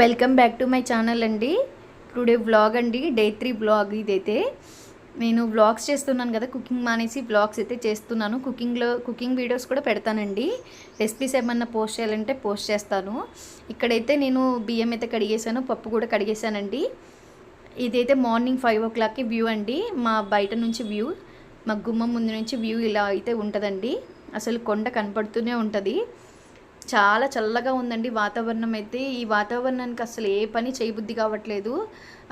Welcome back to my channel అండి. Today vlog అండి. Day three blog ఇదైతే. నేను వ్లాగ్స్ చేస్తున్నాను కదా కుకింగ్ మానేసి వ్లాగ్స్ అయితే చేస్తున్నాను. కుకింగ్లో కుకింగ్ వీడియోస్ కూడా పెడతానండి. రెసిపీస్ ఏమన్నా పోస్ట్ చేయాలంటే పోస్ట్ చేస్తాను. ఇక్కడైతే నేను బియ్యం అయితే కడిగేసాను పప్పు కూడా కడిగేసానండి ఇదైతే మార్నింగ్ ఫైవ్ ఓ క్లాక్కి వ్యూ అండి. మా బయట నుంచి వ్యూ మా గుమ్మం ముందు నుంచి వ్యూ ఇలా అయితే ఉంటుందండి. అసలు కొండ కనపడుతూనే ఉంటుంది. చాలా చల్లగా ఉందండి వాతావరణం అయితే. ఈ వాతావరణానికి అసలు ఏ పని చేయబుద్ధి కావట్లేదు.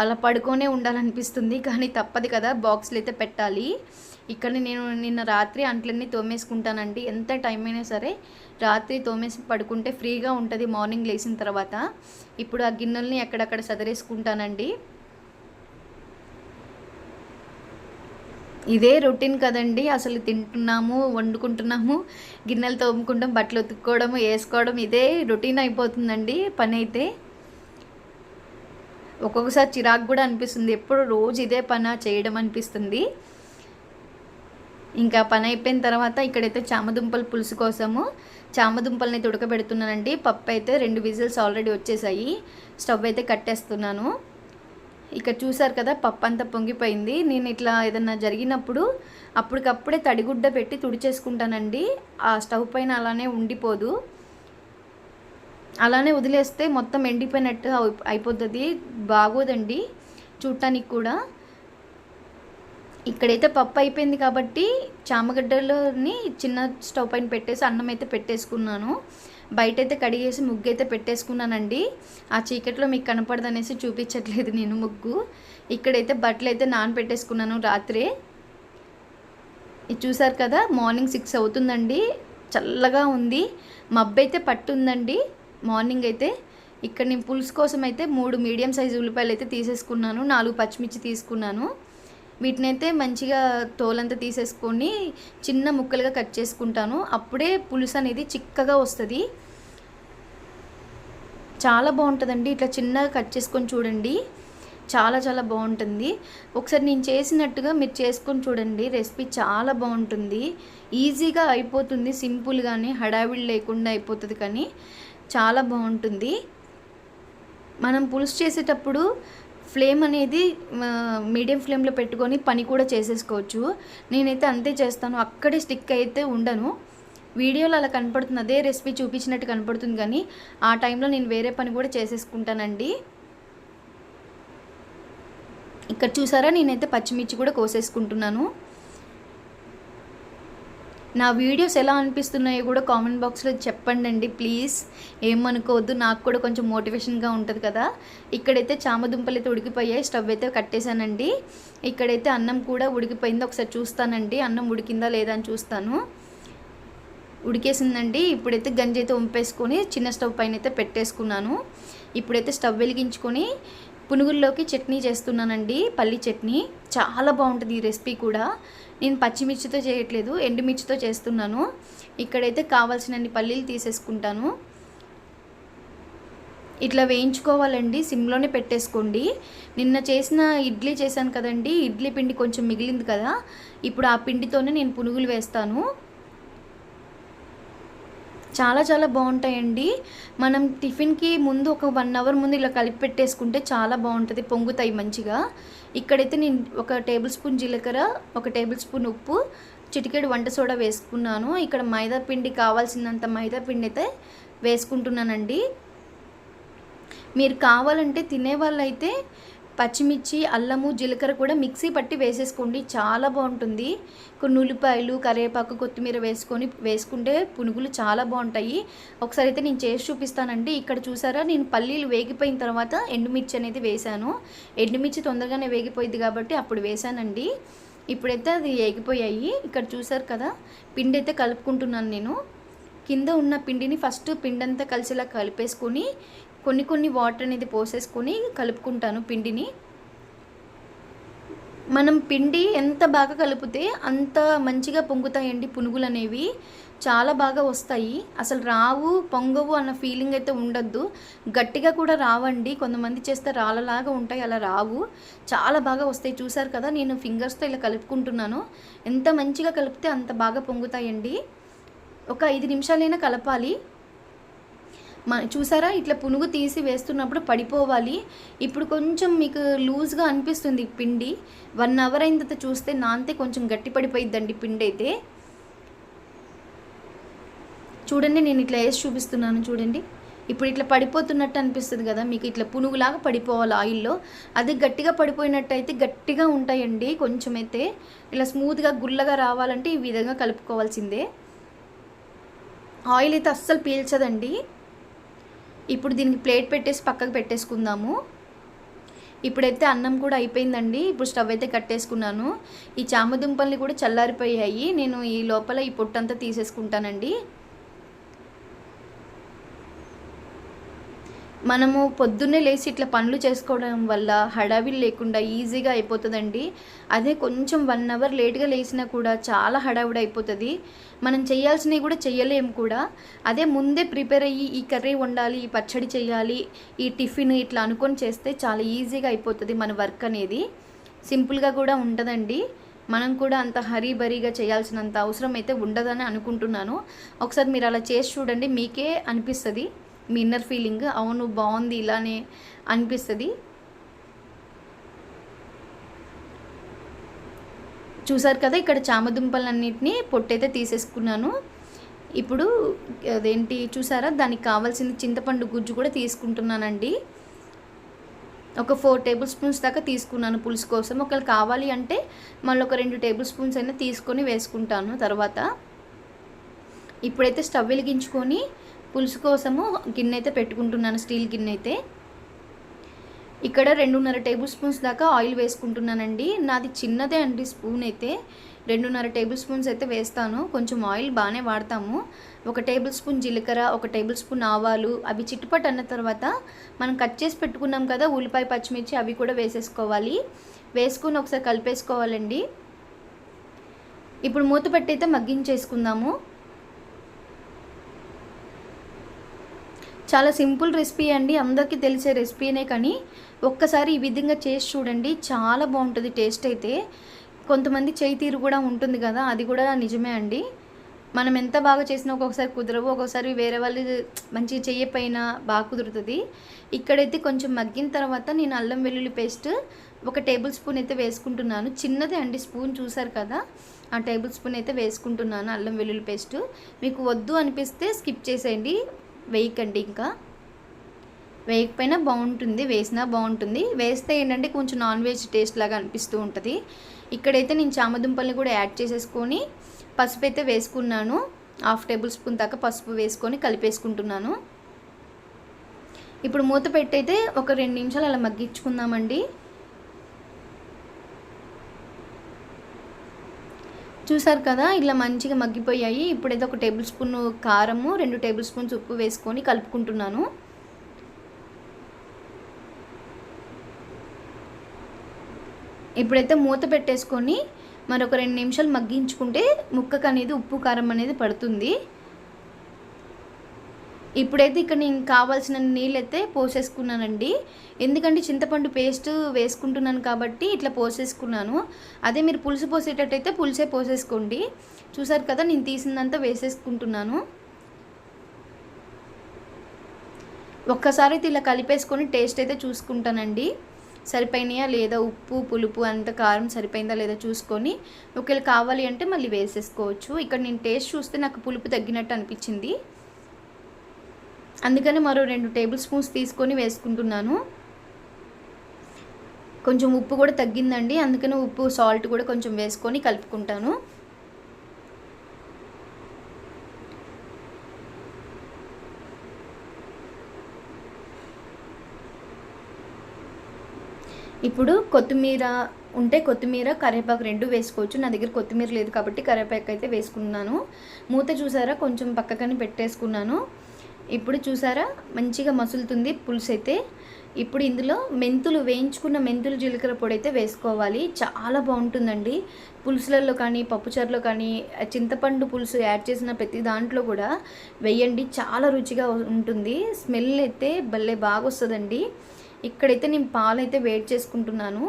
అలా పడుకొనే ఉండాలనిపిస్తుంది కానీ తప్పదు కదా. బాక్స్లు అయితే పెట్టాలి. ఇక్కడ నేను నిన్న రాత్రి అంట్లన్నీ తోమేసుకుంటానండి. ఎంత టైం అయినా సరే రాత్రి తోమేసి పడుకుంటే ఫ్రీగా ఉంటుంది మార్నింగ్ లేచిన తర్వాత. ఇప్పుడు ఆ గిన్నెల్ని ఎక్కడక్కడ సదరేసుకుంటానండి. ఇదే రొటీన్ కదండి. అసలు తింటున్నాము వండుకుంటున్నాము గిన్నెలు తోముకుంటాం బట్టలు ఉతుక్కోవడం వేసుకోవడం ఇదే రొటీన్ అయిపోతుందండి పని అయితే ఒక్కొక్కసారి చిరాకు కూడా అనిపిస్తుంది. ఎప్పుడు రోజు ఇదే పని చేయడం అనిపిస్తుంది. ఇంకా పని అయిపోయిన తర్వాత ఇక్కడైతే చామదుంపల పులుసు కోసము చామదుంపల్ని ఉడకబెడుతున్నానండి పప్పు అయితే రెండు విజిల్స్ ఆల్రెడీ వచ్చేసాయి. స్టవ్ అయితే కట్టేస్తున్నాను. ఇక్కడ చూసారు కదా పప్పు అంతా పొంగిపోయింది. నేను ఇట్లా ఏదన్నా జరిగినప్పుడు అప్పటికప్పుడే తడిగుడ్డ పెట్టి తుడిచేసుకుంటానండి. ఆ స్టవ్ పైన అలానే ఉండిపోదు. అలానే వదిలేస్తే మొత్తం ఎండిపోయినట్టు అయిపోతుంది. బాగోదండి చూడటానికి కూడా. ఇక్కడైతే పప్పు అయిపోయింది కాబట్టి చామగడ్డలని చిన్న స్టవ్ పైన పెట్టేసి అన్నం అయితే పెట్టేసుకున్నాను. బయట అయితే కడిగేసి ముగ్గు అయితే పెట్టేసుకున్నానండి. ఆ చీకట్లో మీకు కనపడదనేసి చూపించట్లేదు నేను ముగ్గు. ఇక్కడైతే బట్టలు అయితే నానపెట్టేసుకున్నాను రాత్రే. ఇది చూసారు కదా మార్నింగ్ సిక్స్ అవుతుందండి. చల్లగా ఉంది. మబ్బు అయితే పట్టుందండి మార్నింగ్ అయితే ఇక్కడ నేను పులుసు కోసం అయితే మూడు మీడియం సైజు ఉల్లిపాయలు అయితే తీసేసుకున్నాను. నాలుగు పచ్చిమిర్చి తీసుకున్నాను. వీటినైతే మంచిగా తోలంతా తీసేసుకొని చిన్న ముక్కలుగా కట్ చేసుకుంటాను. అప్పుడే పులుసు అనేది చిక్కగా వస్తుంది. చాలా బాగుంటుందండి. ఇట్లా చిన్నగా కట్ చేసుకొని చూడండి. చాలా చాలా బాగుంటుంది. ఒకసారి నేను చేసినట్టుగా మీరు చేసుకొని చూడండి. రెసిపీ చాలా బాగుంటుంది. ఈజీగా అయిపోతుంది సింపుల్గానే హడావిడి లేకుండా అయిపోతుంది కానీ చాలా బాగుంటుంది. మనం పులుసు చేసేటప్పుడు ఫ్లేమ్ అనేది మీడియం ఫ్లేమ్లో పెట్టుకొని పని కూడా చేసేసుకోవచ్చు. నేనైతే అంతే చేస్తాను. అక్కడే స్టిక్ అయితే ఉండను. వీడియోలో అలా కనపడుతుంది. అదే రెసిపీ చూపించినట్టు కనపడుతుంది కానీ ఆ టైంలో నేను వేరే పని కూడా చేసేసుకుంటానండి. ఇక్కడ చూసారా? నేనైతే పచ్చిమిర్చి కూడా కోసేసుకుంటున్నాను. నా వీడియోస్ ఎలా అనిపిస్తున్నాయో కూడా కామెంట్ బాక్స్లో చెప్పండి అండి ప్లీజ్. ఏమనుకోవద్దు నాకు కూడా కొంచెం మోటివేషన్గా ఉంటుంది కదా. ఇక్కడైతే చామదుంపలు అయితే ఉడికిపోయాయి స్టవ్ అయితే కట్టేశానండి. ఇక్కడైతే అన్నం కూడా ఉడికిపోయింది ఒకసారి చూస్తానండి. అన్నం ఉడికిందా లేదా అని చూస్తాను. ఉడికేసిందండి ఇప్పుడైతే గంజి అయితే ఉంపేసుకొని చిన్న స్టవ్ పైన అయితే పెట్టేసుకున్నాను. ఇప్పుడైతే స్టవ్ వెలిగించుకొని పునుగుల్లోకి చట్నీ చేస్తున్నానండి పల్లి చట్నీ. చాలా బాగుంటుంది ఈ రెసిపీ కూడా. నేను పచ్చిమిర్చితో చేయట్లేదు ఎండుమిర్చితో చేస్తున్నాను. ఇక్కడైతే కావాల్సినన్ని పల్లీలు తీసేసుకుంటాను. ఇట్లా వేయించుకోవాలండి సిమ్లోనే పెట్టేసుకోండి. నిన్న చేసిన ఇడ్లీ చేశాను కదండి ఇడ్లీ పిండి కొంచెం మిగిలింది కదా ఇప్పుడు ఆ పిండితోనే నేను పునుగులు వేస్తాను. చాలా చాలా బాగుంటాయండి. మనం టిఫిన్కి ముందు ఒక వన్ అవర్ ముందు ఇలా కలిపి పెట్టేసుకుంటే చాలా బాగుంటుంది. పొంగుతాయి మంచిగా. ఇక్కడైతే నేను ఒక టేబుల్ స్పూన్ జీలకర్ర ఒక టేబుల్ స్పూన్ ఉప్పు చిటికెడు వంట సోడా వేసుకున్నాను. ఇక్కడ మైదా పిండి కావాల్సినంత మైదా పిండి అయితే వేసుకుంటున్నానండి. మీరు కావాలంటే తినే వాళ్ళైతే పచ్చిమిర్చి అల్లము జీలకర్ర కూడా మిక్సీ పట్టి వేసేసుకోండి. చాలా బాగుంటుంది. కొన్ని ఉల్లిపాయలు కరివేపాకు కొత్తిమీర వేసుకొని వేసుకుంటే పునుగులు చాలా బాగుంటాయి. ఒకసారి అయితే నేను చేసి చూపిస్తానండి. ఇక్కడ చూసారా? నేను పల్లీలు వేగిపోయిన తర్వాత ఎండుమిర్చి అనేది వేశాను. ఎండుమిర్చి తొందరగానే వేగిపోయింది కాబట్టి అప్పుడు వేశానండి. ఇప్పుడైతే అది వేగిపోయాయి. ఇక్కడ చూసారు కదా? పిండి అయితే కలుపుకుంటున్నాను నేను. కింద ఉన్న పిండిని ఫస్ట్ పిండంతా కలిసేలా కలిపేసుకొని కొన్ని కొన్ని వాటర్ అనేది పోసేసుకొని కలుపుకుంటాను పిండిని. మనం పిండి ఎంత బాగా కలిపితే అంత మంచిగా పొంగుతాయండి పునుగులు అనేవి. చాలా బాగా వస్తాయి. అసలు రావు పొంగవు అన్న ఫీలింగ్ అయితే ఉండద్దు. గట్టిగా కూడా రావండి. కొంతమంది చేస్తే రాళ్ళలాగా ఉంటాయి అలా రావు. చాలా బాగా వస్తాయి. చూసారు కదా నేను ఫింగర్స్తో ఇలా కలుపుకుంటున్నాను. ఎంత మంచిగా కలిపితే అంత బాగా పొంగుతాయండి. ఒక ఐదు నిమిషాలైనా కలపాలి. చూసారా? ఇట్లా పునుగు తీసి వేస్తున్నప్పుడు పడిపోవాలి. ఇప్పుడు కొంచెం మీకు లూజ్గా అనిపిస్తుంది పిండి. వన్ అవర్ అయిన తర్వాత చూస్తే నాంతే కొంచెం గట్టి పడిపోయిద్దండి పిండి అయితే. చూడండి నేను ఇట్లా వేసి చూపిస్తున్నాను చూడండి. ఇప్పుడు ఇట్లా పడిపోతున్నట్టు అనిపిస్తుంది కదా మీకు ఇట్లా పునుగులాగా పడిపోవాలి ఆయిల్లో. అది గట్టిగా పడిపోయినట్టయితే గట్టిగా ఉంటాయండి కొంచెం అయితే. ఇలా స్మూత్గా గుల్లగా రావాలంటే ఈ విధంగా కలుపుకోవాల్సిందే. ఆయిల్ అయితే అస్సలు పీల్చదండి. ఇప్పుడు దీనికి ప్లేట్ పెట్టేసి పక్కకు పెట్టేసుకుందాము. ఇప్పుడైతే అన్నం కూడా అయిపోయిందండి. ఇప్పుడు స్టవ్ అయితే కట్టేసుకున్నాను. ఈ చామదుంపల్ని కూడా చల్లారిపోయాయి. నేను ఈ లోపల ఈ పొట్టంతా తీసేసుకుంటానండి. మనము పొద్దున్నే లేచి ఇట్లా పనులు చేసుకోవడం వల్ల హడావిడి లేకుండా ఈజీగా అయిపోతుందండి. అదే కొంచెం వన్ అవర్ లేట్గా లేచినా కూడా చాలా హడావిడి అయిపోతుంది. మనం చేయాల్సినవి కూడా చేయలేము కూడా. అదే ముందే ప్రిపేర్ అయ్యి ఈ కర్రీ వండాలి ఈ పచ్చడి చేయాలి ఈ టిఫిన్ ఇట్లా అనుకొని చేస్తే చాలా ఈజీగా అయిపోతుంది మన వర్క్ అనేది. సింపుల్గా కూడా ఉంటుందండి. మనం కూడా అంత హరీ బరీగా చేయాల్సినంత అవసరం అయితే ఉండదని అనుకుంటున్నాను. ఒకసారి మీరు అలా చేసి చూడండి మీకే అనిపిస్తుంది. మీ ఇన్నర్ ఫీలింగ్ అవును బాగుంది ఇలానే అనిపిస్తుంది. చూసారు కదా ఇక్కడ చామదుంపలన్నింటినీ పొట్టయితే తీసేసుకున్నాను. ఇప్పుడు అదేంటి చూసారా దానికి కావాల్సిన చింతపండు గుజ్జు కూడా తీసుకుంటున్నానండి. ఒక ఫోర్ టేబుల్ స్పూన్స్ దాకా తీసుకున్నాను పులుసు కోసం. ఒకవేళ కావాలి అంటే మళ్ళీ ఒక రెండు టేబుల్ స్పూన్స్ అయినా తీసుకొని వేసుకుంటాను తర్వాత. ఇప్పుడైతే స్టవ్ వెలిగించుకొని పులుసు కోసము గిన్నె అయితే పెట్టుకుంటున్నాను స్టీల్ గిన్నె అయితే. ఇక్కడ రెండున్నర టేబుల్ స్పూన్స్ దాకా ఆయిల్ వేసుకుంటున్నానండి. నాది చిన్నదే అండి స్పూన్ అయితే. రెండున్నర టేబుల్ స్పూన్స్ అయితే వేస్తాను. కొంచెం ఆయిల్ బాగానే వాడతాము. ఒక టేబుల్ స్పూన్ జీలకర్ర ఒక టేబుల్ స్పూన్ ఆవాలు అవి చిట్టుపట్టు అన్న తర్వాత మనం కట్ చేసి పెట్టుకున్నాం కదా ఉల్లిపాయ పచ్చిమిర్చి అవి కూడా వేసేసుకోవాలి. వేసుకుని ఒకసారి కలిపేసుకోవాలండి. ఇప్పుడు మూత పెట్టి అయితే మగ్గించేసుకుందాము. చాలా సింపుల్ రెసిపీ అండి. అందరికీ తెలిసే రెసిపీనే కానీ ఒక్కసారి ఈ విధంగా చేసి చూడండి. చాలా బాగుంటుంది టేస్ట్ అయితే. కొంతమంది చేయి తీరు కూడా ఉంటుంది కదా అది కూడా నిజమే అండి. మనం ఎంత బాగా చేసినా ఒక్కొక్కసారి కుదరవు. ఒక్కొక్కసారి వేరే వాళ్ళు మంచిగా చెయ్యపోయినా బాగా కుదురుతుంది. ఇక్కడైతే కొంచెం మగ్గిన తర్వాత నేను అల్లం వెల్లుల్లి పేస్ట్ ఒక టేబుల్ స్పూన్ అయితే వేసుకుంటున్నాను. చిన్నదే అండి స్పూన్ చూసారు కదా ఆ టేబుల్ స్పూన్ అయితే వేసుకుంటున్నాను అల్లం వెల్లుల్లి పేస్ట్. మీకు వద్దు అనిపిస్తే స్కిప్ చేసేయండి. వేయకండి ఇంకా. వేయకపోయినా బాగుంటుంది వేసినా బాగుంటుంది. వేస్తే ఏంటంటే కొంచెం నాన్ వెజ్ టేస్ట్ లాగా అనిపిస్తూ ఉంటుంది. ఇక్కడైతే నేను చామదుంపల్ని కూడా యాడ్ చేసేసుకొని పసుపు అయితే వేసుకున్నాను. హాఫ్ టేబుల్ స్పూన్ దాకా పసుపు వేసుకొని కలిపేసుకుంటున్నాను. ఇప్పుడు మూత పెట్టయితే ఒక రెండు నిమిషాలు అలా మగ్గించుకుందామండి. చూసారు కదా ఇలా మంచిగా మగ్గిపోయాయి. ఇప్పుడైతే ఒక టేబుల్ స్పూన్ కారము రెండు టేబుల్ స్పూన్స్ ఉప్పు వేసుకొని కలుపుకుంటున్నాను. ఇప్పుడైతే మూత పెట్టేసుకొని మరొక రెండు నిమిషాలు మగ్గించుకుంటే ముక్కకు అనేది ఉప్పు కారం అనేది పడుతుంది. ఇప్పుడైతే ఇక్కడ నేను కావాల్సిన నీళ్ళు అయితే పోసేసుకున్నానండి. ఎందుకంటే చింతపండు పేస్ట్ వేసుకుంటున్నాను కాబట్టి ఇట్లా పోసేసుకున్నాను. అదే మీరు పులుసు పోసేటట్టయితే పులుసే పోసేసుకోండి. చూసారు కదా నేను తీసిందంతా వేసేసుకుంటున్నాను. ఒక్కసారి అయితే ఇలా కలిపేసుకొని టేస్ట్ అయితే చూసుకుంటానండి. సరిపోయినాయా లేదా ఉప్పు పులుపు అంత కారం సరిపోయిందా లేదా చూసుకొని ఒకవేళ కావాలి అంటే మళ్ళీ వేసేసుకోవచ్చు. ఇక్కడ నేను టేస్ట్ చూస్తే నాకు పులుపు తగ్గినట్టు అనిపించింది. అందుకని మరో రెండు టేబుల్ స్పూన్స్ తీసుకొని వేసుకుంటున్నాను. కొంచెం ఉప్పు కూడా తగ్గిందండి. అందుకని ఉప్పు సాల్ట్ కూడా కొంచెం వేసుకొని కలుపుకుంటాను. ఇప్పుడు కొత్తిమీర ఉంటే కొత్తిమీర కరివేపాకు రెండు వేసుకోవచ్చు. నా దగ్గర కొత్తిమీర లేదు కాబట్టి కరివేపాకు అయితే వేసుకున్నాను. మూత చూసారా? కొంచెం పక్కకని పెట్టేసుకున్నాను. ఇప్పుడు చూసారా? మంచిగా మసులుతుంది పులుసు అయితే. ఇప్పుడు ఇందులో మెంతులు వేయించుకున్న మెంతులు జీలకర్ర పొడి అయితే వేసుకోవాలి. చాలా బాగుంటుందండి. పులుసులలో కానీ పప్పుచారులో కానీ చింతపండు పులుసు యాడ్ చేసిన ప్రతి దాంట్లో కూడా వేయండి. చాలా రుచిగా ఉంటుంది. స్మెల్ అయితే భలే బాగా వస్తుందండి ఇక్కడైతే నేను పాలు అయితే వేడి చేసుకుంటున్నాను.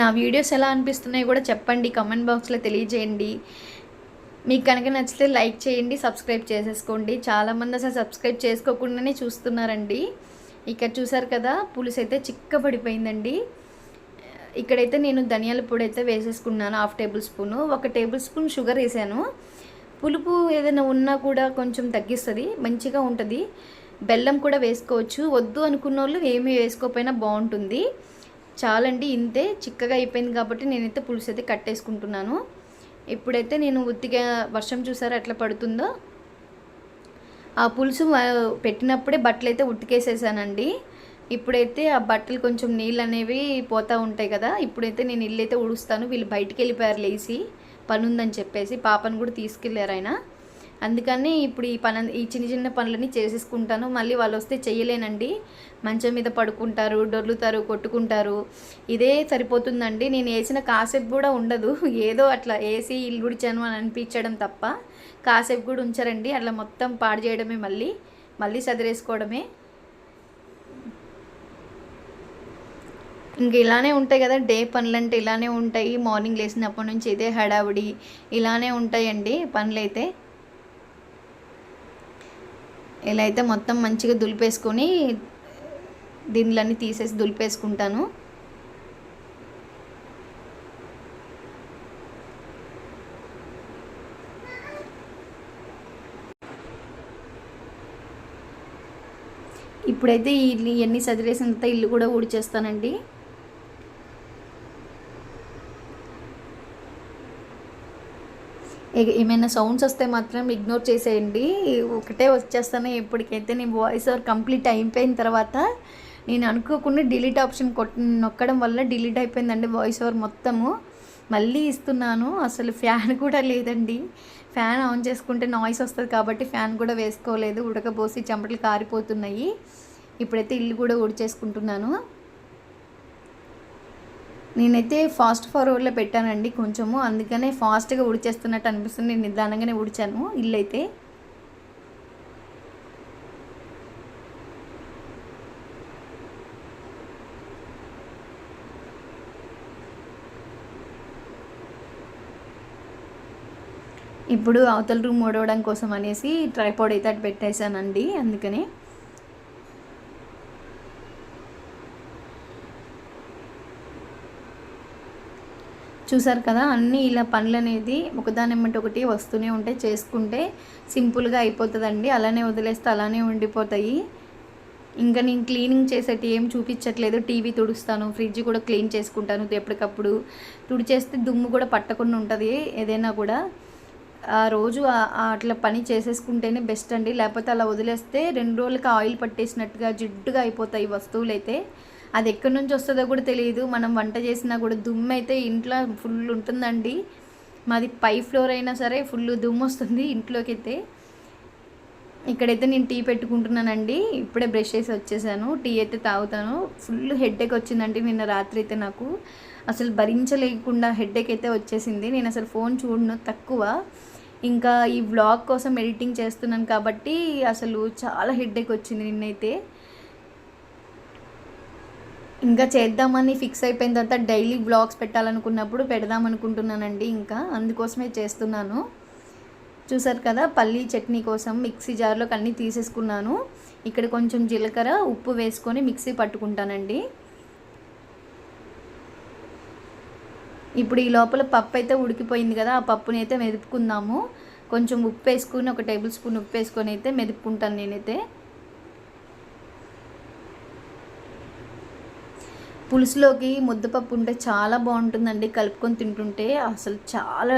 నా వీడియోస్ ఎలా అనిపిస్తున్నాయో కూడా చెప్పండి కమెంట్ బాక్స్లో తెలియజేయండి. మీకు కనుక నచ్చితే లైక్ చేయండి సబ్స్క్రైబ్ చేసేసుకోండి. చాలామంది అసలు సబ్స్క్రైబ్ చేసుకోకుండానే చూస్తున్నారండి. ఇక్కడ చూసారు కదా పులుసు అయితే చిక్కబడిపోయిందండి. ఇక్కడైతే నేను ధనియాల పొడి అయితే వేసేసుకున్నాను హాఫ్ టేబుల్ స్పూను ఒక టేబుల్ స్పూన్ షుగర్ వేసాను. పులుపు ఏదైనా ఉన్నా కూడా కొంచెం తగ్గిస్తుంది మంచిగా ఉంటుంది. బెల్లం కూడా వేసుకోవచ్చు. వద్దు అనుకున్న వాళ్ళు ఏమీ వేసుకోకపోయినా బాగుంటుంది. చాలండి ఇంతే చిక్కగా అయిపోయింది కాబట్టి నేనైతే పులుసు అయితే కట్టేసుకుంటున్నాను. ఇప్పుడైతే నేను ఉత్తిగా వర్షం చూసారా ఎట్లా పడుతుందో? ఆ పులుసు పెట్టినప్పుడే బట్టలు అయితే ఉతికేసేసానండి. ఇప్పుడైతే ఆ బట్టలు కొంచెం నీళ్ళు అనేవి పోతూ ఉంటాయి కదా ఇప్పుడైతే నేను ఇల్లు అయితే ఉడుస్తాను వీళ్ళు బయటికి వెళ్ళిపోయారు లేచి పని ఉందని చెప్పేసి పాపను కూడా తీసుకెళ్ళారు ఆయన. అందుకని ఇప్పుడు ఈ పని ఈ చిన్న చిన్న పనులని చేసేసుకుంటాను. మళ్ళీ వాళ్ళు వస్తే చెయ్యలేనండి. మంచం మీద పడుకుంటారు డొర్లుతారు కొట్టుకుంటారు. ఇదే సరిపోతుందండి. నేను వేసిన కాసేపు కూడా ఉండదు. ఏదో అట్లా వేసి ఇల్లు ఉడిచాను అని అనిపించడం తప్ప కాసేపు కూడా ఉంచారండి. అట్లా మొత్తం పాడు చేయడమే మళ్ళీ. మళ్ళీ చదిరేసుకోవడమే ఇంక ఇలానే ఉంటాయి కదా డే పనులు అంటే ఇలానే ఉంటాయి. మార్నింగ్ లేచినప్పటి నుంచి ఇదే హడావుడి. ఇలానే ఉంటాయండి పనులు అయితే ఇలా అయితే మొత్తం మంచిగా దులిపేసుకొని దీనిలన్నీ తీసేసి దులిపేసుకుంటాను. ఇప్పుడైతే ఈ ఇల్లు ఇవన్నీ సదిరేసినంత ఇల్లు కూడా ఊడిచేస్తానండి. ఏమైనా సౌండ్స్ వస్తే మాత్రం ఇగ్నోర్ చేసేయండి. ఒకటే వచ్చేస్తాను ఎప్పటికైతే నేను వాయిస్ ఓవర్ కంప్లీట్ అయిపోయిన తర్వాత నేను అనుకోకుండా డిలీట్ ఆప్షన్ కొట్ నొక్కడం వల్ల డిలీట్ అయిపోయిందండి వాయిస్ ఓవర్ మొత్తము. మళ్ళీ ఇస్తున్నాను. అసలు ఫ్యాన్ కూడా లేదండి. ఫ్యాన్ ఆన్ చేసుకుంటే నాయిస్ వస్తుంది కాబట్టి ఫ్యాన్ కూడా వేసుకోలేదు. ఉడకబోసి చెమటలు కారిపోతున్నాయి. ఇప్పుడైతే ఇల్లు కూడా ఊడ్చేసుకుంటున్నాను. నేనైతే ఫాస్ట్ ఫార్వర్డ్లో పెట్టానండి కొంచెము. అందుకనే ఫాస్ట్గా ఉడిచేస్తున్నట్టు అనిపిస్తుంది. నేను నిదానంగానే ఉడిచాను ఇల్లు అయితే ఇప్పుడు అవతల రూమ్ ఓడవడం కోసం అనేసి ట్రైపాడ్ అయితే అటు పెట్టేశానండి. అందుకనే చూసారు కదా అన్నీ ఇలా పనులు అనేది ఒకదాని ఎమ్మటి ఒకటి వస్తూనే ఉంటాయి. చేసుకుంటే సింపుల్గా అయిపోతుందండి. అలానే వదిలేస్తే అలానే ఉండిపోతాయి. ఇంకా నేను క్లీనింగ్ చేసేటి ఏం చూపించట్లేదు. టీవీ తుడుస్తాను ఫ్రిడ్జ్ కూడా క్లీన్ చేసుకుంటాను ఎప్పటికప్పుడు. తుడిచేస్తే దుమ్ము కూడా పట్టకుండా ఉంటుంది ఏదైనా కూడా. ఆ రోజు అట్లా పని చేసేసుకుంటేనే బెస్ట్ అండి. లేకపోతే అలా వదిలేస్తే రెండు రోజులకి ఆయిల్ పట్టేసినట్టుగా జిడ్డుగా అయిపోతాయి వస్తువులు అయితే అది ఎక్కడి నుంచి వస్తుందో కూడా తెలియదు. మనం వంట చేసినా కూడా దుమ్ము అయితే ఇంట్లో ఫుల్ ఉంటుందండి. మాది పై ఫ్లోర్ అయినా సరే ఫుల్ దుమ్ము వస్తుంది ఇంట్లోకి అయితే. ఇక్కడైతే నేను టీ పెట్టుకుంటున్నానండి. ఇప్పుడే బ్రష్ చేసి వచ్చేసాను. టీ అయితే తాగుతాను. ఫుల్ హెడ్ఏక్ వచ్చిందండి నిన్న రాత్రి అయితే నాకు. అసలు భరించలేకుండా హెడ్ఏక్ అయితే వచ్చేసింది. నేను అసలు ఫోన్ చూడను తక్కువ. ఇంకా ఈ వ్లాగ్ కోసం ఎడిటింగ్ చేస్తున్నాను కాబట్టి అసలు చాలా హెడ్ఏక్ వచ్చింది నిన్నైతే. ఇంకా చేద్దామని ఫిక్స్ అయిపోయిన తర్వాత డైలీ బ్లాగ్స్ పెట్టాలనుకున్నప్పుడు పెడదాం అనుకుంటున్నానండి ఇంకా. అందుకోసమే చేస్తున్నాను. చూసారు కదా పల్లీ చట్నీ కోసం మిక్సీ జార్లోకి అన్నీ తీసేసుకున్నాను. ఇక్కడ కొంచెం జీలకర్ర ఉప్పు వేసుకొని మిక్సీ పట్టుకుంటానండి. ఇప్పుడు ఈ లోపల పప్పు అయితే ఉడికిపోయింది కదా ఆ పప్పుని అయితే మెదుపుకుందాము. కొంచెం ఉప్పు వేసుకుని ఒక టేబుల్ స్పూన్ ఉప్పు వేసుకొని అయితే మెదుపుకుంటాను నేనైతే. పులుసులోకి ముద్దపప్పు ఉంటే చాలా బాగుంటుందండి. కలుపుకొని తింటుంటే అసలు చాలా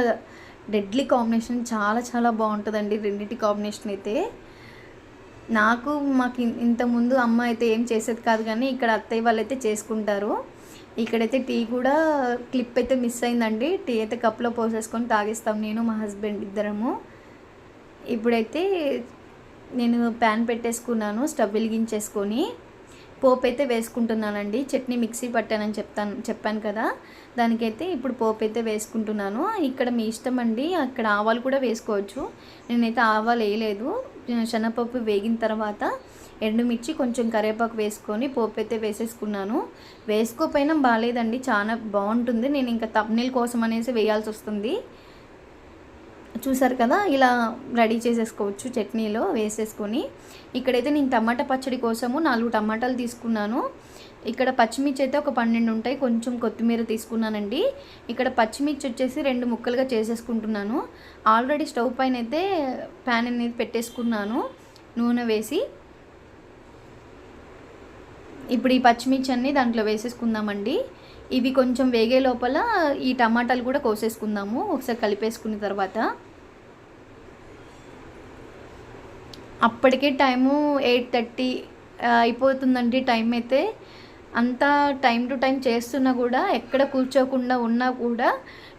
డెడ్లీ కాంబినేషన్ చాలా చాలా బాగుంటుందండి రెండింటి కాంబినేషన్ అయితే. నాకు మాకు ఇంతకుముందు అమ్మ అయితే ఏం చేసేది కాదు కానీ ఇక్కడ అత్తయ్య వాళ్ళు అయితే చేసుకుంటారు. ఇక్కడైతే టీ కూడా క్లిప్ అయితే మిస్ అయిందండి. టీ అయితే కప్లో పోసేసుకొని తాగేస్తాం నేను మా హస్బెండ్ ఇద్దరము. ఇప్పుడైతే నేను ప్యాన్ పెట్టేసుకున్నాను స్టవ్ వెలిగించేసుకొని. పోపు అయితే వేసుకుంటున్నానండి. చట్నీ మిక్సీ పట్టానని చెప్తాను చెప్పాను కదా. దానికైతే ఇప్పుడు పోపు అయితే వేసుకుంటున్నాను. ఇక్కడ మీ ఇష్టం అండి. అక్కడ ఆవాలు కూడా వేసుకోవచ్చు. నేనైతే ఆవాలు వేయలేదు. శనగపప్పు వేగిన తర్వాత ఎండుమిర్చి కొంచెం కరివేపాకు వేసుకొని పోపు అయితే వేసేసుకున్నాను. వేసుకోపోయినా బాగాలేదండి. చాలా బాగుంటుంది. నేను ఇంకా తప్నీల్ కోసం అనేసి వేయాల్సి వస్తుంది. చూసారు కదా ఇలా రెడీ చేసేసుకోవచ్చు చట్నీలో వేసేసుకొని. ఇక్కడైతే నేను టమాటా పచ్చడి కోసము నాలుగు టమాటాలు తీసుకున్నాను. ఇక్కడ పచ్చిమిర్చి అయితే ఒక పన్నెండు ఉంటాయి కొంచెం కొత్తిమీర తీసుకున్నానండి. ఇక్కడ పచ్చిమిర్చి వచ్చేసి రెండు ముక్కలుగా చేసేసుకుంటున్నాను. ఆల్రెడీ స్టవ్ పైన అయితే ప్యాన్ అనేది పెట్టేసుకున్నాను నూనె వేసి. ఇప్పుడు ఈ పచ్చిమిర్చి అన్ని దాంట్లో వేసేసుకుందామండి. ఇవి కొంచెం వేగే లోపల ఈ టమాటాలు కూడా కోసేసుకుందాము ఒకసారి కలిపేసుకున్న తర్వాత. అప్పటికే టైము ఎయిట్ థర్టీ అయిపోతుందండి టైం అయితే. అంతా టైం టు టైం చేస్తున్నా కూడా ఎక్కడ కూర్చోకుండా ఉన్నా కూడా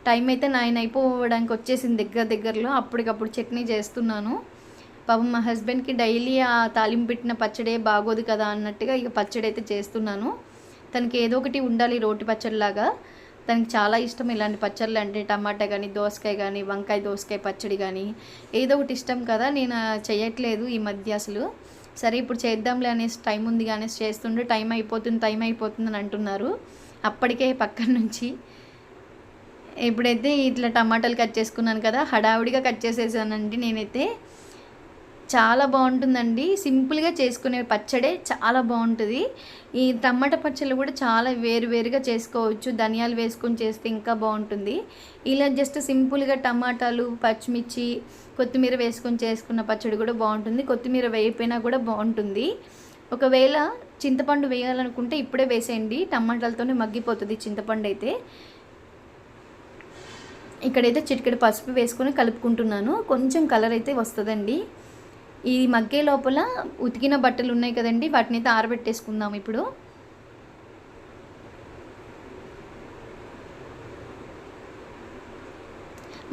టైం అయితే నైన్ అయిపోవడానికి వచ్చేసింది దగ్గర దగ్గరలో. అప్పటికప్పుడు చట్నీ చేస్తున్నాను. పాపం మా హస్బెండ్కి డైలీ ఆ తాలింపు పెట్టిన పచ్చడే బాగోదు కదా అన్నట్టుగా ఇక పచ్చడి అయితే చేస్తున్నాను. తనకి ఏదో ఒకటి ఉండాలి రోటి పచ్చడిలాగా. తనకి చాలా ఇష్టం ఇలాంటి పచ్చళ్ళు అంటే టమాటా కానీ దోసకాయ కానీ వంకాయ దోసకాయ పచ్చడి కానీ ఏదో ఒకటి ఇష్టం కదా నేను చేయట్లేదు ఈ మధ్య అసలు. సరే ఇప్పుడు చేద్దాంలే అనేసి టైం ఉంది కానీ చేస్తుంటే టైం అయిపోతుంది టైం అయిపోతుంది అని అంటున్నారు. అప్పటికే పక్కన నుంచి ఇప్పుడైతే ఇట్లా టమాటాలు కట్ చేసుకున్నాను కదా హడావుడిగా కట్ చేసేసానండి నేనైతే. చాలా బాగుంటుందండి. సింపుల్గా చేసుకునే పచ్చడే చాలా బాగుంటుంది. ఈ టమాటా పచ్చళ్ళు కూడా చాలా వేరు వేరుగా చేసుకోవచ్చు. ధనియాలు వేసుకొని చేస్తే ఇంకా బాగుంటుంది. ఇలా జస్ట్ సింపుల్గా టమాటాలు పచ్చిమిర్చి కొత్తిమీర వేసుకొని చేసుకున్న పచ్చడి కూడా బాగుంటుంది. కొత్తిమీర వేయపోయినా కూడా బాగుంటుంది. ఒకవేళ చింతపండు వేయాలనుకుంటే ఇప్పుడే వేసేయండి. టమాటాలతోనే మగ్గిపోతుంది చింతపండు అయితే. ఇక్కడైతే చిటికెడు పసుపు వేసుకొని కలుపుకుంటున్నాను. కొంచెం కలర్ అయితే వస్తుందండి. ఈ మగ్గే లోపల ఉతికిన బట్టలు ఉన్నాయి కదండి వాటిని అయితే ఆరబెట్టేసుకుందాం ఇప్పుడు.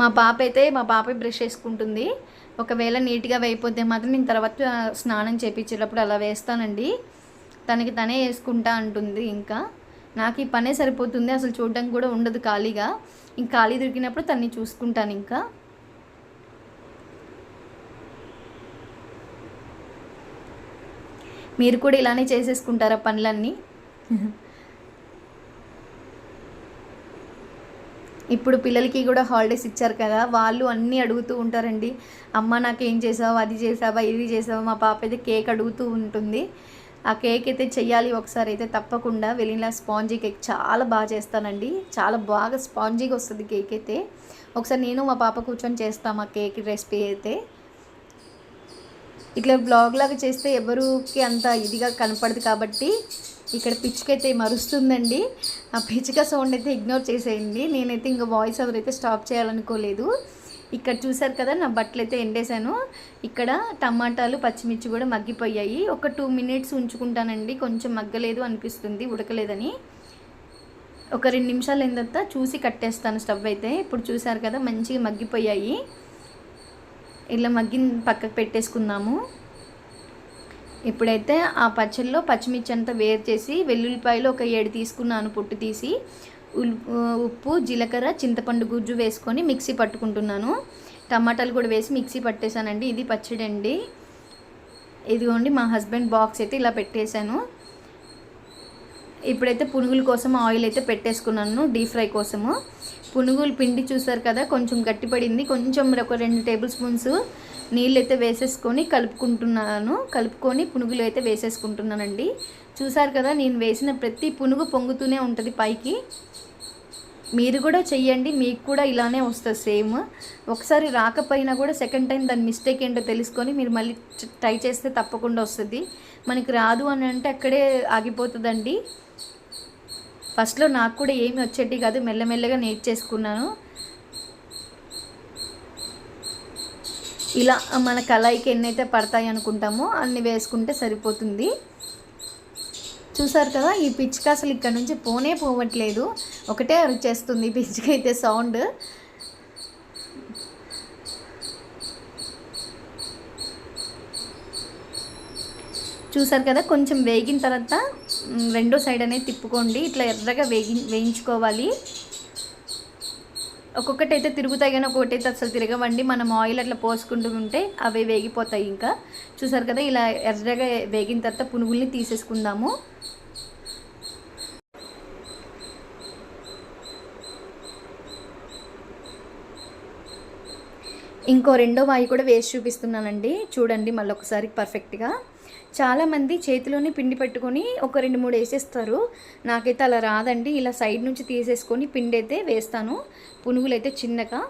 మా పాప అయితే మా పాప బ్రష్ వేసుకుంటుంది ఒకవేళ నీట్గా వేయిపోతే మాత్రం నేను తర్వాత స్నానం చేపించేటప్పుడు అలా వేస్తానండి. తనకి తనే వేసుకుంటా అంటుంది ఇంకా. నాకు ఈ పనే సరిపోతుంది అసలు చూడడం కూడా ఉండదు ఖాళీగా. ఇంక ఖాళీ దొరికినప్పుడు తన్ని చూసుకుంటాను ఇంకా. మీరు కూడా ఇలానే చేసేసుకుంటారా పనులన్నీ? ఇప్పుడు పిల్లలకి కూడా హాలిడేస్ ఇచ్చారు కదా వాళ్ళు అన్నీ అడుగుతూ ఉంటారండి. అమ్మ నాకు ఏం చేసావు అది చేసావా ఇది చేసావా? మా పాప అయితే కేక్ అడుగుతూ ఉంటుంది. ఆ కేక్ అయితే చెయ్యాలి ఒకసారి అయితే తప్పకుండా. వెలిలా స్పాంజీ కేక్ చాలా బాగా చేస్తానండి. చాలా బాగా స్పాంజీగా వస్తుంది కేక్ అయితే. ఒకసారి నేను మా పాప కూర్చొని చేస్తాం ఆ కేక్ రెసిపీ అయితే. ఇట్లా బ్లాగ్ లాగా చేస్తే ఎవరికి అంత ఇదిగా కనపడదు కాబట్టి ఇక్కడ పిచ్చుకైతే మరుస్తుందండి. ఆ పిచ్చుక సౌండ్ అయితే ఇగ్నోర్ చేసేయండి. నేనైతే ఇంకా వాయిస్ ఓవర్ అయితే స్టాప్ చేయాలనుకోలేదు. ఇక్కడ చూసారు కదా నా బట్టలు అయితే ఎండేశాను. ఇక్కడ టమాటాలు పచ్చిమిర్చి కూడా మగ్గిపోయాయి. ఒక టూ మినిట్స్ ఉంచుకుంటానండి. కొంచెం మగ్గలేదు అనిపిస్తుంది ఉడకలేదని. ఒక రెండు నిమిషాలు అయిన తర్వాత చూసి కట్టేస్తాను స్టవ్ అయితే. ఇప్పుడు చూసారు కదా మంచిగా మగ్గిపోయాయి. ఇలా మగ్గిన పక్కకు పెట్టేసుకుందాము. ఇప్పుడైతే ఆ పచ్చళ్ళలో పచ్చిమిర్చి అంతా వేరు చేసి వెల్లుల్లిపాయలు ఒక ఏడు తీసుకున్నాను పొట్టు తీసి. ఉప్పు జీలకర్ర చింతపండు గుజ్జు వేసుకొని మిక్సీ పట్టుకుంటున్నాను. టమాటాలు కూడా వేసి మిక్సీ పట్టేశానండి. ఇది పచ్చడి అండి ఇదిగోండి మా హస్బెండ్ బాక్స్ అయితే ఇలా పెట్టేశాను. ఇప్పుడైతే పునుగుల కోసం ఆయిల్ అయితే పెట్టేసుకున్నాను డీప్ ఫ్రై కోసము. పునుగులు పిండి చూసారు కదా కొంచెం గట్టిపడింది. కొంచెం ఒక రెండు టేబుల్ స్పూన్స్ నీళ్ళు అయితే వేసేసుకొని కలుపుకుంటున్నాను. కలుపుకొని పునుగులు అయితే వేసేసుకుంటున్నానండి. చూసారు కదా నేను వేసిన ప్రతి పునుగు పొంగుతూనే ఉంటుంది పైకి. మీరు కూడా చెయ్యండి మీకు కూడా ఇలానే వస్తుంది సేమ్. ఒకసారి రాకపోయినా కూడా సెకండ్ టైం దాని మిస్టేక్ ఏంటో తెలుసుకొని మీరు మళ్ళీ ట్రై చేస్తే తప్పకుండా వస్తుంది. మనకి రాదు అని అంటే అక్కడే ఆగిపోతుందండి. ఫస్ట్లో నాకు కూడా ఏమి వచ్చేటి కాదు. మెల్లమెల్లగా నేర్చేసుకున్నాను. ఇలా మన కళాయికి ఎన్నైతే పడతాయి అనుకుంటామో అన్ని వేసుకుంటే సరిపోతుంది. చూసారు కదా ఈ పిచ్చుక అసలు ఇక్కడ నుంచి పోనే పోవట్లేదు. ఒకటే అరిచేస్తుంది పిచ్చుక అయితే సౌండ్. చూసారు కదా కొంచెం వేగిన తర్వాత రెండో సైడ్ అనేది తిప్పుకోండి. ఇట్లా ఎర్రగా వేగి వేయించుకోవాలి. ఒక్కొక్కటి అయితే తిరుగుతాయి కానీ ఒక్కొక్కటి అయితే అసలు తిరగవండి. మనం ఆయిల్ అట్లా పోసుకుంటూ ఉంటే అవి వేగిపోతాయి ఇంకా. చూసారు కదా ఇలా ఎర్రగా వేగిన తర్వాత పునుగుల్ని తీసేసుకుందాము. ఇంకో రెండో వాయి కూడా వేసి చూపిస్తున్నానండి. చూడండి మళ్ళీ ఒకసారి పర్ఫెక్ట్గా చాలామంది చేతిలోనే పిండి పెట్టుకొని ఒక రెండు మూడు వేసేస్తారు. నాకైతే అలా రాదండి. ఇలా సైడ్ నుంచి తీసేసుకొని పిండి అయితే వేస్తాను. పునుగులు అయితే చిన్నగా.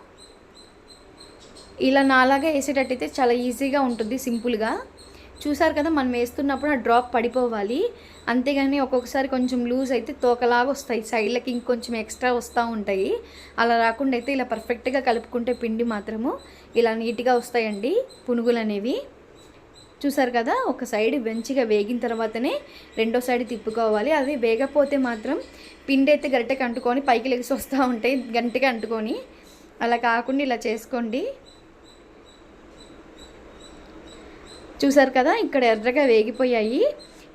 ఇలా నాలాగా వేసేటట్టయితే చాలా ఈజీగా ఉంటుంది సింపుల్గా. చూసారు కదా మనం వేస్తున్నప్పుడు ఆ డ్రాప్ పడిపోవాలి. అంతేగాని ఒక్కొక్కసారి కొంచెం లూజ్ అయితే తోకలాగా వస్తాయి. సైడ్లకి ఇంకొంచెం ఎక్స్ట్రా వస్తూ ఉంటాయి. అలా రాకుండా అయితే ఇలా పర్ఫెక్ట్గా కలుపుకుంటే పిండి మాత్రము ఇలా నీట్గా వస్తాయండి పునుగులు అనేవి చూసారు కదా ఒక సైడ్ మంచిగా వేగిన తర్వాతనే రెండో సైడ్ తిప్పుకోవాలి. అది వేగపోతే మాత్రం పిండి అయితే గరిటెకి అంటుకొని పైకి లెగిసి వస్తూ ఉంటాయి గంటకి అంటుకొని. అలా కాకుండా ఇలా చేసుకోండి. చూసారు కదా ఇక్కడ ఎర్రగా వేగిపోయాయి.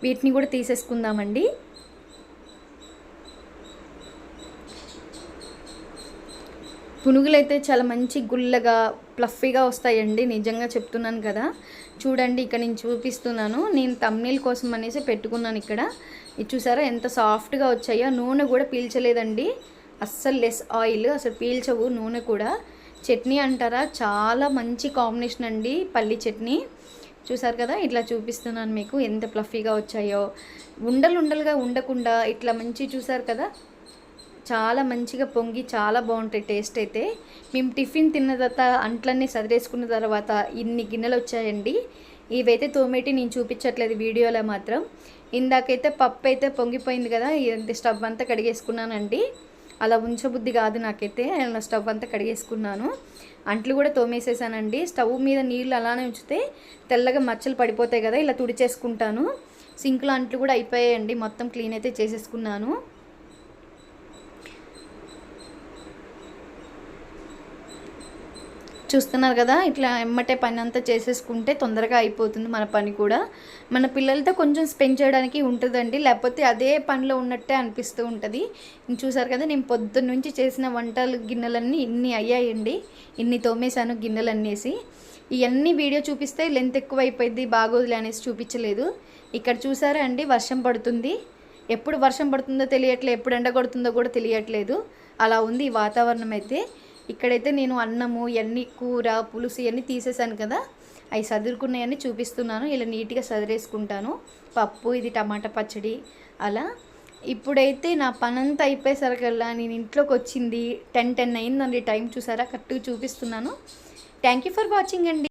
వీటిని కూడా తీసేసుకుందామండి. పునుగులు అయితే చాలా మంచి గుల్లగా ప్లఫీగా వస్తాయండి. నిజంగా చెప్తున్నాను కదా. చూడండి ఇక్కడ నేను చూపిస్తున్నాను. నేను తమ్నీల్ కోసం అనేసి పెట్టుకున్నాను ఇక్కడ. ఇది చూసారా ఎంత సాఫ్ట్గా వచ్చాయో. నూనె కూడా పీల్చలేదండి. అస్సలు లెస్ ఆయిల్ అసలు పీల్చవు నూనె కూడా. చట్నీ అంటారా చాలా మంచి కాంబినేషన్ అండి పల్లి చట్నీ. చూసారు కదా ఇట్లా చూపిస్తున్నాను మీకు ఎంత ప్లఫీగా వచ్చాయో. ఉండలు ఉండలుగా ఉండకుండా ఇట్లా మంచి చూసారు కదా. చాలా మంచిగా పొంగి చాలా బాగుంటాయి టేస్ట్ అయితే. మేము టిఫిన్ తిన్న తర్వాత అంట్లన్నీ సదిరేసుకున్న తర్వాత ఇన్ని గిన్నెలు వచ్చాయండి. ఇవైతే తోమేటి నేను చూపించట్లేదు వీడియోలో మాత్రం. ఇందాకైతే పప్పు అయితే పొంగిపోయింది కదా ఇది స్టవ్ అంతా కడిగేసుకున్నానండి. అలా ఉంచబుద్ధి కాదు నాకైతే నా స్టవ్ అంతా కడిగేసుకున్నాను. అంట్లు కూడా తోమేసేసానండి. స్టవ్ మీద నీళ్ళు అలానే ఉంచితే తెల్లగా మచ్చలు పడిపోతాయి కదా ఇలా తుడిచేసుకుంటాను. సింక్లో అంట్లు కూడా అయిపోయాయండి మొత్తం క్లీన్ అయితే చేసేసుకున్నాను. చూస్తున్నారు కదా ఇట్లా ఎమ్మటే పని అంతా చేసేసుకుంటే తొందరగా అయిపోతుంది మన పని కూడా. మన పిల్లలతో కొంచెం స్పెండ్ చేయడానికి ఉంటుందండి. లేకపోతే అదే పనిలో ఉన్నట్టే అనిపిస్తూ ఉంటుంది. చూసారు కదా నేను పొద్దున్న నుంచి చేసిన వంటలు గిన్నెలన్నీ ఇన్ని అయ్యాయండి. ఇన్ని తోమేశాను గిన్నెలన్నేసి. ఇవన్నీ వీడియో చూపిస్తే లెంత్ ఎక్కువ అయిపోయింది బాగోదులే అనేసి చూపించలేదు. ఇక్కడ చూసారా అండి వర్షం పడుతుంది. ఎప్పుడు వర్షం పడుతుందో తెలియట్లేదు ఎప్పుడు ఎండ కొడుతుందో కూడా తెలియట్లేదు. అలా ఉంది ఈ వాతావరణం అయితే ఇక్కడైతే నేను అన్నము ఇవన్నీ కూర పులుసు ఇవన్నీ తీసేసాను కదా. అవి సదురుకున్నాయని చూపిస్తున్నాను. ఇలా నీట్గా సదిరేసుకుంటాను. పప్పు ఇది టమాటా పచ్చడి అలా. ఇప్పుడైతే నా పనంతా అయిపోయేసరికల్లా నేను ఇంట్లోకి వచ్చింది టెన్ టెన్ అయిందండి టైం చూసారా? కరెక్ట్గా చూపిస్తున్నాను. థ్యాంక్ యూ ఫర్ వాచింగ్ అండి.